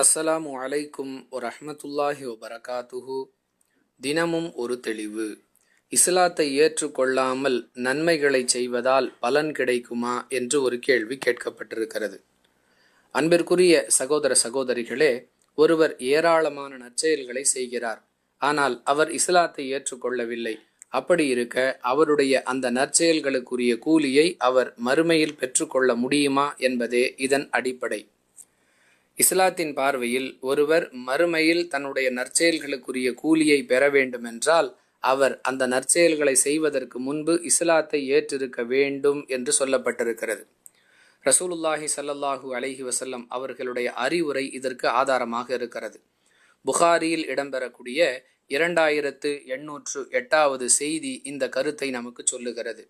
அஸ்ஸலாமு அலைக்கும் வரஹ்மத்துல்லாஹி வபரகாத்துஹு. தினமும் ஒரு தெளிவு. இஸ்லாத்தை ஏற்றுக்கொள்ளாமல் நன்மைகளை செய்வதால் பலன் கிடைக்குமா என்று ஒரு கேள்வி கேட்கப்பட்டிருக்கிறது. அன்பிற்குரிய சகோதர சகோதரிகளே ஒருவர் ஏராளமான நற்செயல்களை செய்கிறார். ஆனால் அவர் இஸ்லாத்தை ஏற்றுக்கொள்ளவில்லை. அப்படி இருக்க அவருடைய அந்த நற்செயல்களுக்குரிய கூலியை அவர் மறுமையில் பெற்றுக்கொள்ள முடியுமா என்பதே இதன் அடிப்படை. இஸ்லாத்தின் பார்வையில் ஒருவர் மறுமையில் தன்னுடைய நற்செயல்களுக்குரிய கூலியை பெற வேண்டுமென்றால் அவர் அந்த நற்செயல்களை செய்வதற்கு முன்பு இஸ்லாத்தை ஏற்றிருக்க வேண்டும் என்று சொல்லப்பட்டிருக்கிறது. ரசூலுல்லாஹி ஸல்லல்லாஹு அலஹி வசல்லம் அவர்களுடைய அறிவுரை இதற்கு ஆதாரமாக இருக்கிறது. புகாரியில் இடம்பெறக்கூடிய இரண்டாயிரத்து எண்ணூற்று எட்டாவது செய்தி இந்த கருத்தை நமக்கு சொல்லுகிறது.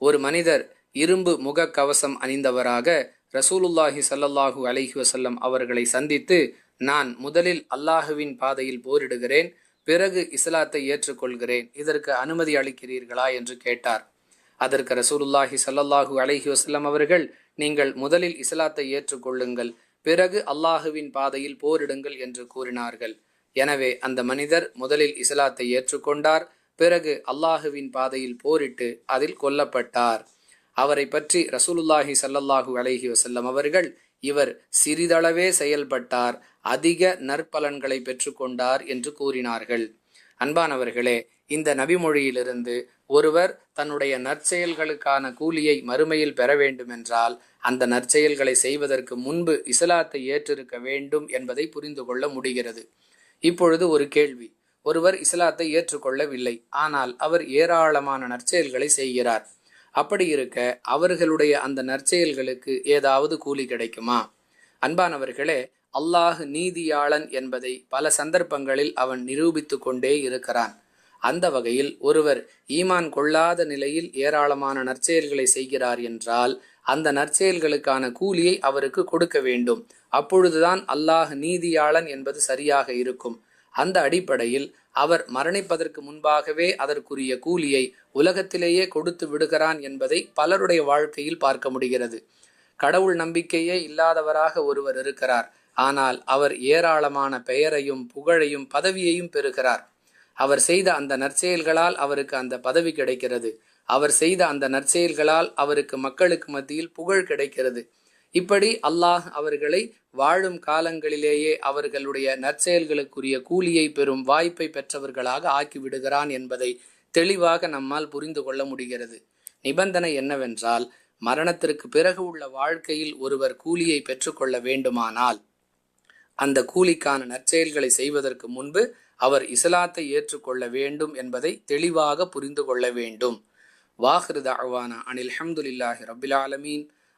ஒரு மனிதர் இரும்பு முகக்கவசம் அணிந்தவராக ரசூலுல்லாஹி சல்லல்லாஹு அலஹி வசல்லம் அவர்களை சந்தித்து நான் முதலில் அல்லாஹுவின் பாதையில் போரிடுகிறேன் பிறகு இஸ்லாத்தை ஏற்றுக்கொள்கிறேன் இதற்கு அனுமதி அளிக்கிறீர்களா? என்று கேட்டார். அதற்கு ரசூலுல்லாஹி சல்லல்லாஹு அலஹி வசல்லம் அவர்கள் நீங்கள் முதலில் இஸ்லாத்தை ஏற்றுக்கொள்ளுங்கள் பிறகு அல்லாஹுவின் பாதையில் போரிடுங்கள் என்று கூறினார்கள். எனவே அந்த மனிதர் முதலில் இஸ்லாத்தை ஏற்றுக்கொண்டார் பிறகு அல்லாஹுவின் பாதையில் போரிட்டு அதில் கொல்லப்பட்டார். அவரை பற்றி ரசூலுல்லாஹி சல்லல்லாஹு அலஹி வசல்லம் அவர்கள் இவர் சிறிதளவே செயல்பட்டார் அதிக நற்பலன்களை பெற்றுக்கொண்டார் என்று கூறினார்கள். அன்பானவர்களே இந்த நபிமொழியிலிருந்து ஒருவர் தன்னுடைய நற்செயல்களுக்கான கூலியை மறுமையில் பெற வேண்டுமென்றால் அந்த நற்செயல்களை செய்வதற்கு முன்பு இஸ்லாத்தை ஏற்றிருக்க வேண்டும் என்பதை புரிந்து கொள்ள முடிகிறது. இப்பொழுது ஒரு கேள்வி. ஒருவர் இஸ்லாத்தை ஏற்றுக்கொள்ளவில்லை ஆனால் அவர் ஏராளமான நற்செயல்களை செய்கிறார். அப்படி இருக்க அவர்களுடைய அந்த நற்செயல்களுக்கு ஏதாவது கூலி கிடைக்குமா? அன்பானவர்களே அல்லாஹ் நீதியாளன் என்பதை பல சந்தர்ப்பங்களில் அவன் நிரூபித்து கொண்டே இருக்கிறான். அந்த வகையில் ஒருவர் ஈமான் கொள்ளாத நிலையில் ஏராளமான நற்செயல்களை செய்கிறார் என்றால் அந்த நற்செயல்களுக்கான கூலியை அவருக்கு கொடுக்க வேண்டும். அப்பொழுதுதான் அல்லாஹ் நீதியாளன் என்பது சரியாக இருக்கும். அந்த அடிப்படையில் அவர் மரணிப்பதற்கு முன்பாகவே அதற்குரிய கூலியை உலகத்திலேயே கொடுத்து விடுகிறான் என்பதை பலருடைய வாழ்க்கையில் பார்க்க முடிகிறது. கடவுள் நம்பிக்கையே இல்லாதவராக ஒருவர் இருக்கிறார். ஆனால் அவர் ஏராளமான பெயரையும் புகழையும் பதவியையும் பெறுகிறார். அவர் செய்த அந்த நற்செயல்களால் அவருக்கு அந்த பதவி கிடைக்கிறது. அவர் செய்த அந்த நற்செயல்களால் அவருக்கு மக்களுக்கு மத்தியில் புகழ் கிடைக்கிறது. இப்படி அல்லாஹ் அவர்களை வாழும் காலங்களிலேயே அவர்களுடைய நற்செயல்களுக்குரிய கூலியை பெறும் வாய்ப்பை பெற்றவர்களாக ஆக்கிவிடுகிறான் என்பதை தெளிவாக நம்மால் புரிந்து கொள்ள முடிகிறது. நிபந்தனை என்னவென்றால் மரணத்திற்கு பிறகு உள்ள வாழ்க்கையில் ஒருவர் கூலியை பெற்றுக்கொள்ள வேண்டுமானால் அந்த கூலிக்கான நற்செயல்களை செய்வதற்கு முன்பு அவர் இஸ்லாத்தை ஏற்றுக்கொள்ள வேண்டும் என்பதை தெளிவாக புரிந்து கொள்ள வேண்டும். வாஹிருதாவானா அனில் அஹமதுல்லாஹி ரபில் ஆலமீன்.